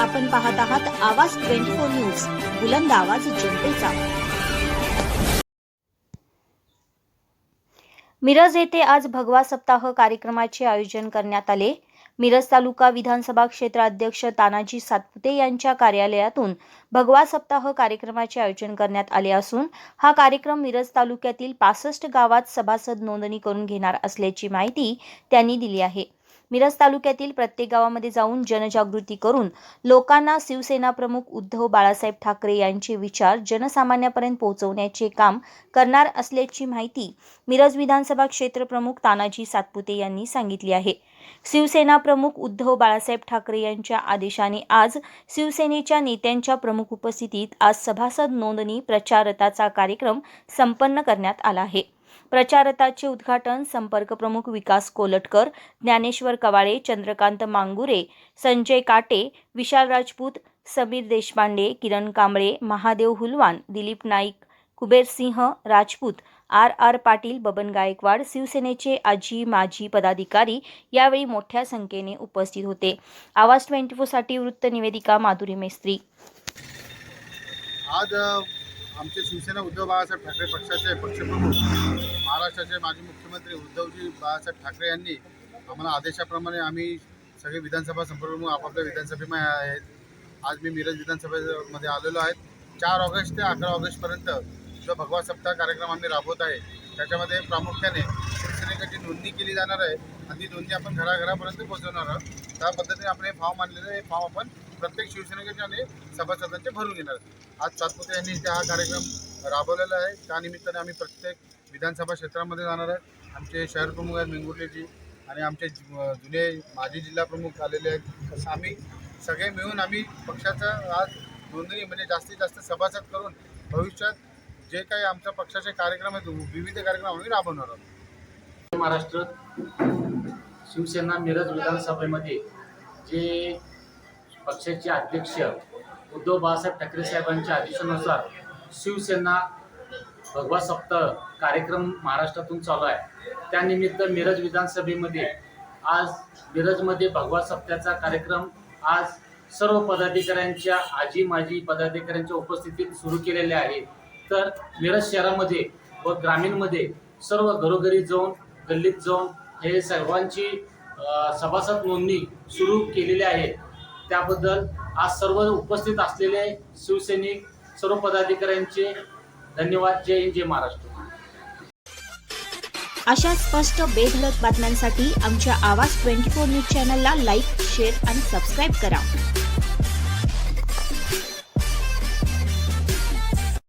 आपण पाहत आहात आवाज ट्वेंटी फोर न्यूज बुलंद आवाज जनतेचा. मिरज येथे आज भगवा सप्ताह कार्यक्रमाचे आयोजन करण्यात आले. मिरज तालुका विधानसभा क्षेत्र अध्यक्ष तानाजी सातपुते यांच्या कार्यालयातून भगवा सप्ताह कार्यक्रमाचे आयोजन करण्यात आले असून हा कार्यक्रम मिरज तालुक्यातील पासष्ट गावात सभासद नोंदणी करून घेणार असल्याची माहिती त्यांनी दिली आहे. मिरज तालुक्यातील प्रत्येक गावामध्ये जाऊन जनजागृती करून लोकांना शिवसेना प्रमुख उद्धव बाळासाहेब ठाकरे यांचे विचार जनसामान्यापर्यंत पोहोचवण्याचे काम करणार असल्याची माहिती मिरज विधानसभा क्षेत्र प्रमुख तानाजी सातपुते यांनी सांगितली आहे. शिवसेना प्रमुख उद्धव बाळासाहेब ठाकरे यांच्या आदेशाने आज शिवसेनेच्या नेत्यांच्या प्रमुख उपस्थितीत आज सभासद नोंदणी प्रचारताचा कार्यक्रम संपन्न करण्यात आला आहे. प्रचारताचे उद्घाटन संपर्क प्रमुख विकास कोलटकर ज्ञानेश्वर कवाळे चंद्रकांत मांगुरे संजय काटे विशाल राजपूत समीर देशपांडे किरण कांबळे महादेव हुलवान दिलीप नाईक कुबेरसिंह राजपूत आर आर पाटील बबन गायकवाड शिवसेनेचे आजी माजी पदाधिकारी यावेळी मोठ्या संख्येने उपस्थित होते. आवाज ट्वेंटी फोरसाठी वृत्त निवेदिका माधुरी मेस्त्री. आज आमचे शिवसेना उद्धव बाळासाहेब ठाकरे पक्षाचे पक्षप्रमुख महाराष्ट्राचे माजी मुख्यमंत्री उद्धवजी बाळासाहेब ठाकरे यांनी आम्हाला आदेशाप्रमाणे आम्ही सगळे विधानसभा संपर्कप्रमुख आपापल्या विधानसभेमध्ये आहेत. आज मी मिरज विधानसभेमध्ये आलेलो आहे. चार ऑगस्ट ते अकरा ऑगस्टपर्यंत जो भगवा सप्ताह कार्यक्रम आम्ही राबवत आहे त्याच्यामध्ये प्रामुख्याने शिवसेनेकडची नोंदणी केली जाणार आहे आणि ती नोंदणी आपण घराघरापर्यंत पोहोचवणार आहोत. त्या पद्धतीने आपण हे फॉर्म मानलेलं आहे. हे फॉर्म आपण प्रत्येक शिवसेनेकडचे आणि सभासदांचे भरून घेणार आज सातपुते यांनी हा कार्यक्रम राबवलेला आहे. त्यानिमित्ताने आम्ही प्रत्येक विधानसभा क्षेत्रामध्ये जाणार आहे. आमचे शहर प्रमुख आहेत मेंगुर्लेजी आणि आमचे जुने माजी जिल्हा प्रमुख आलेले आहेत तसं आम्ही सगळे मिळून आम्ही पक्षाचा आज नोंदणी म्हणजे जास्तीत जास्त सभासद करून भविष्यात जे काही आमच्या पक्षाचे कार्यक्रम आहेत विविध कार्यक्रम आम्ही राबवणार आहोत. महाराष्ट्र शिवसेना मिरज विधानसभेमध्ये जे पक्षाचे अध्यक्ष उद्धव बाळासाहेब ठाकरे साहेबांच्या आदेशानुसार शिवसेना भगवा सप्ताह कार्यक्रम महाराष्ट्रातून चालू आहे. त्यानिमित्त मिरज विधानसभेमध्ये आज मिरजमध्ये भगवा सप्त्याचा कार्यक्रम आज सर्व पदाधिकाऱ्यांच्या आजी माजी पदाधिकाऱ्यांच्या उपस्थितीत सुरू केलेले आहे. तर मिरज शहरामध्ये व ग्रामीणमध्ये सर्व घरोघरी जाऊन गल्लीत जाऊन हे सर्वांची सभासद नोंदणी सुरू केलेली आहे. त्याबद्दल आज सर्व उपस्थित असलेले शिवसैनिक सर्व पदाधिकाऱ्यांचे धन्यवाद. जय हिंद जय महाराष्ट्र. अशा स्पष्ट बेधडक बातम्यांसाठी आमच्या आवाज ट्वेंटी फोर न्यूज चॅनलला लाईक शेअर आणि सबस्क्राईब करा.